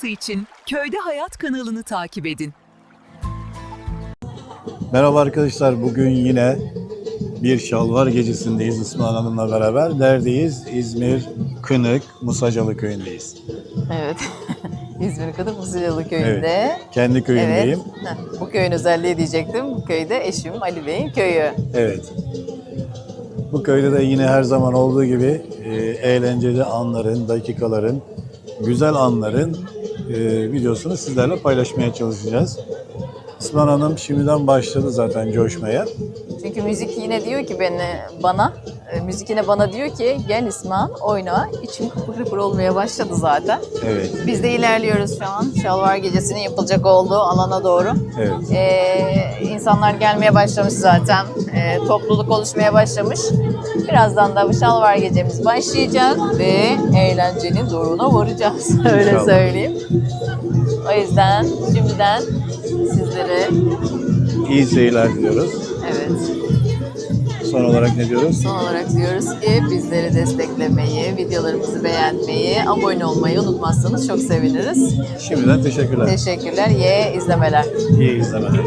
Fazlası için Köyde Hayat kanalını takip edin. Merhaba arkadaşlar. Bugün yine bir şalvar gecesindeyiz İsmail Hanım'la beraber. Neredeyiz? İzmir Kınık Musacalı köyündeyiz. Evet. İzmir Kadın Musucalı köyünde. Kendi köyündeyim. Evet. Heh, Bu köyün özelliği diyecektim. Bu köyde eşim Ali Bey'in köyü. Evet. Bu köyde de yine her zaman olduğu gibi e, eğlenceli anların, dakikaların, güzel anların e, videosunu sizlerle paylaşmaya çalışacağız. İsmail Hanım şimdiden başladı zaten coşmaya. Çünkü müzik yine diyor ki beni, bana, müzik yine bana diyor ki gel İsmail oyna. İçim kıpır kıpır olmaya başladı zaten. Evet, Biz de ilerliyoruz şu an. Şalvar gecesinin yapılacak olduğu alana doğru. evet. Ee, insanlar gelmeye başlamış zaten. Ee, topluluk oluşmaya başlamış. Birazdan da bu şalvar gecemiz başlayacak ve eğlencenin doruğuna varacağız. Öyle İnşallah. söyleyeyim. O yüzden şimdiden sizlere İyi seyirler diliyoruz. evet Son olarak ne diyoruz? son olarak diyoruz ki bizleri desteklemeyi, videolarımızı beğenmeyi, abone olmayı unutmazsanız çok seviniriz. Şimdiden teşekkürler. Teşekkürler. Ye izlemeler. İyi izlemeler.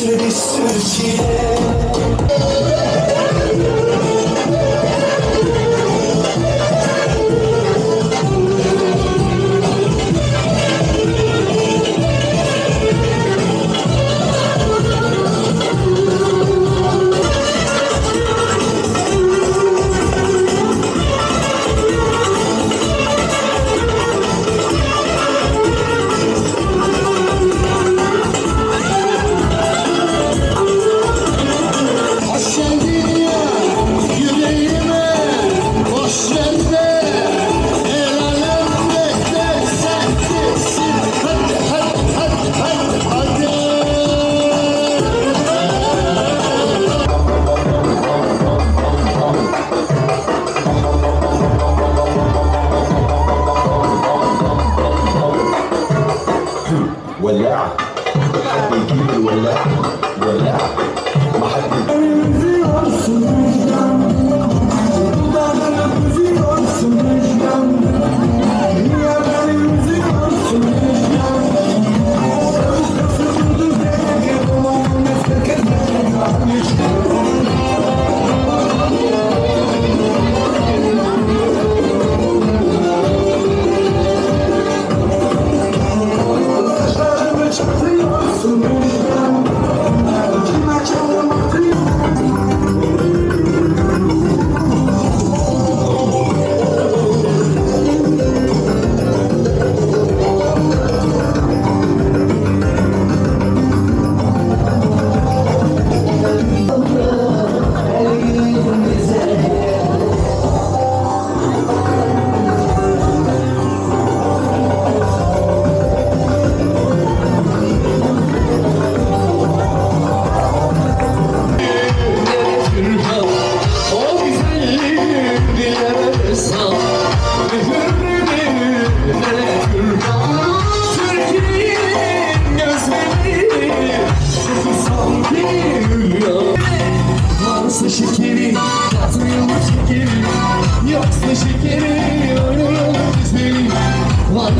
쓰리쓰시네 You will love.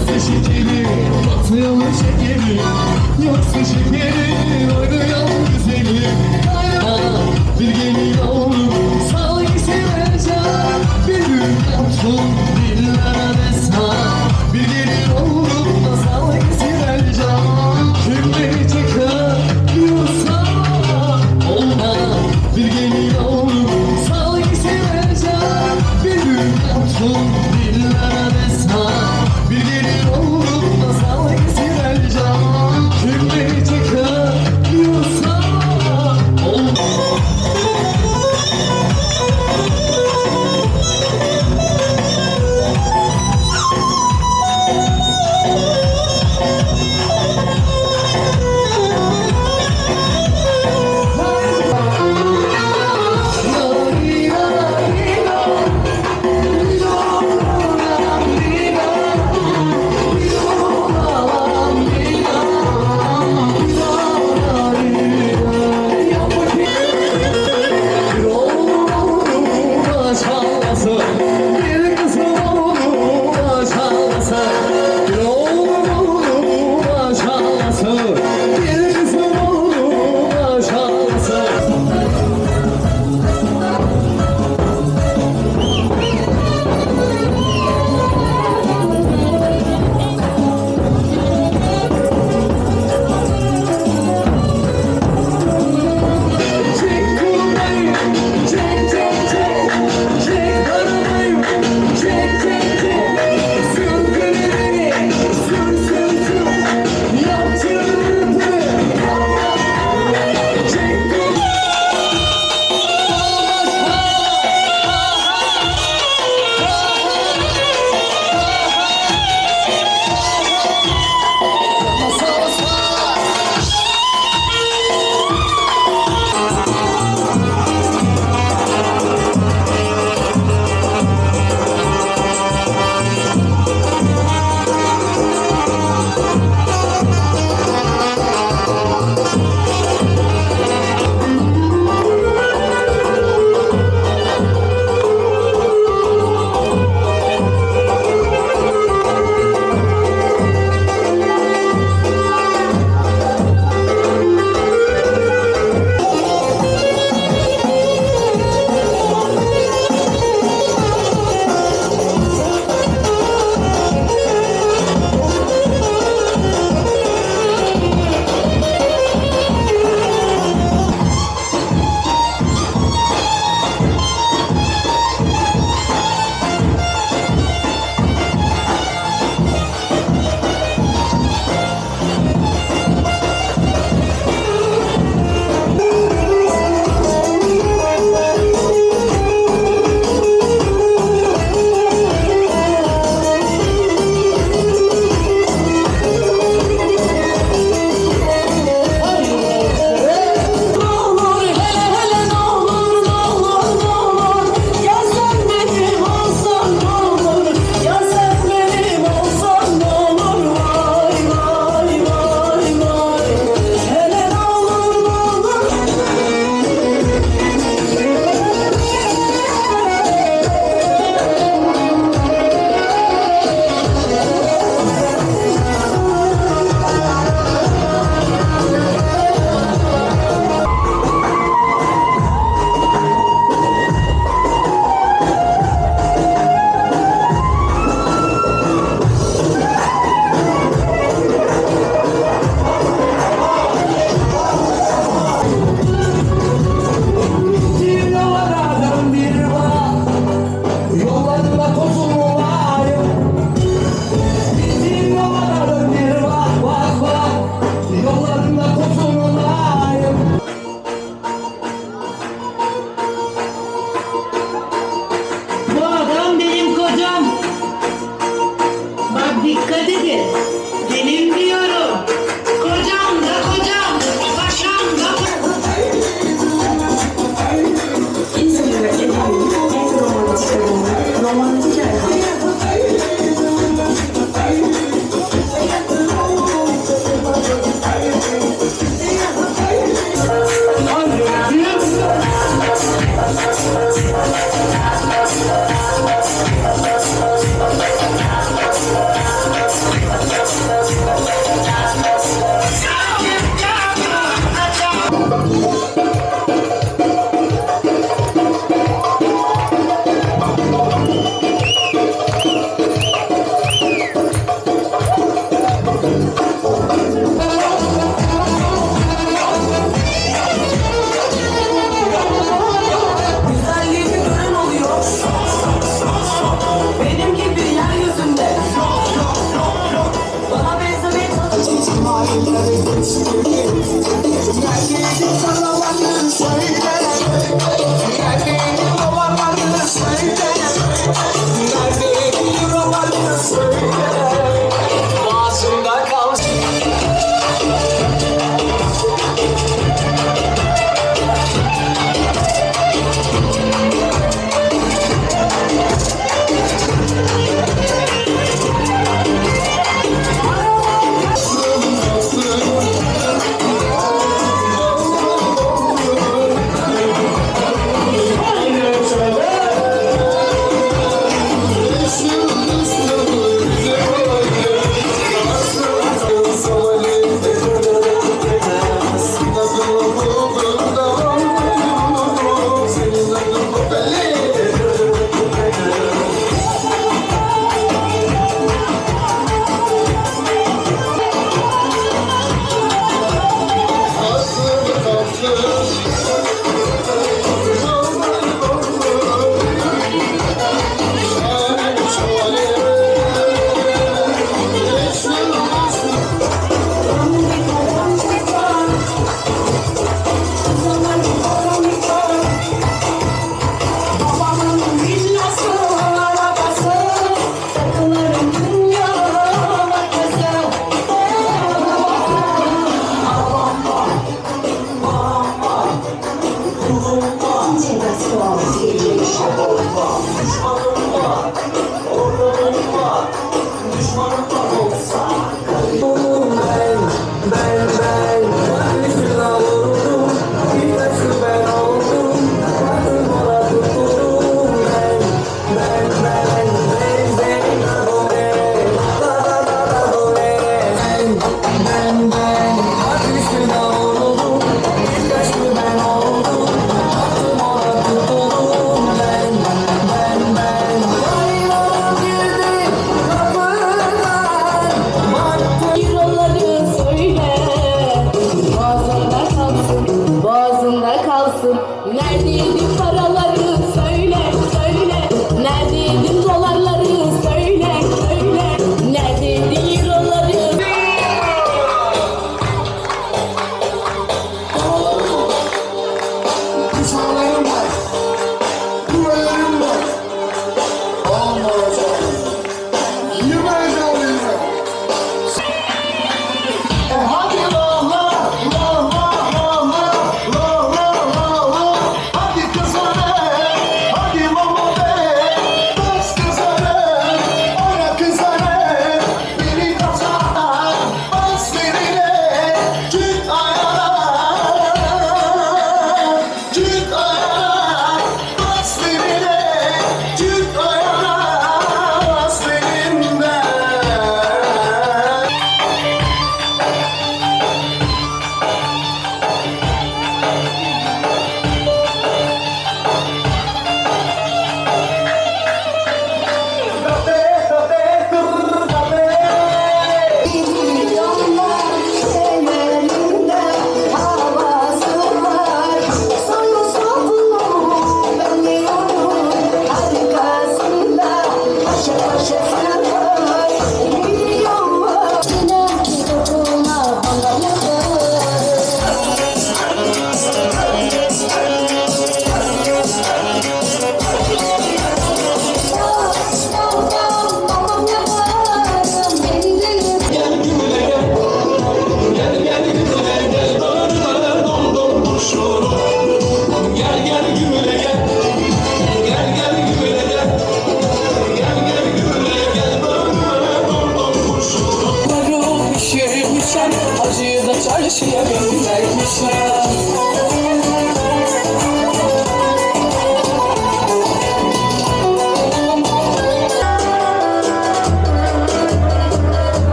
Yoksa şekeri, atayalım şekeri. Yoksa şekeri, arayalım güzeli. Hayra, bir gelin yavrum, sağ gitsin Bir gün yaptım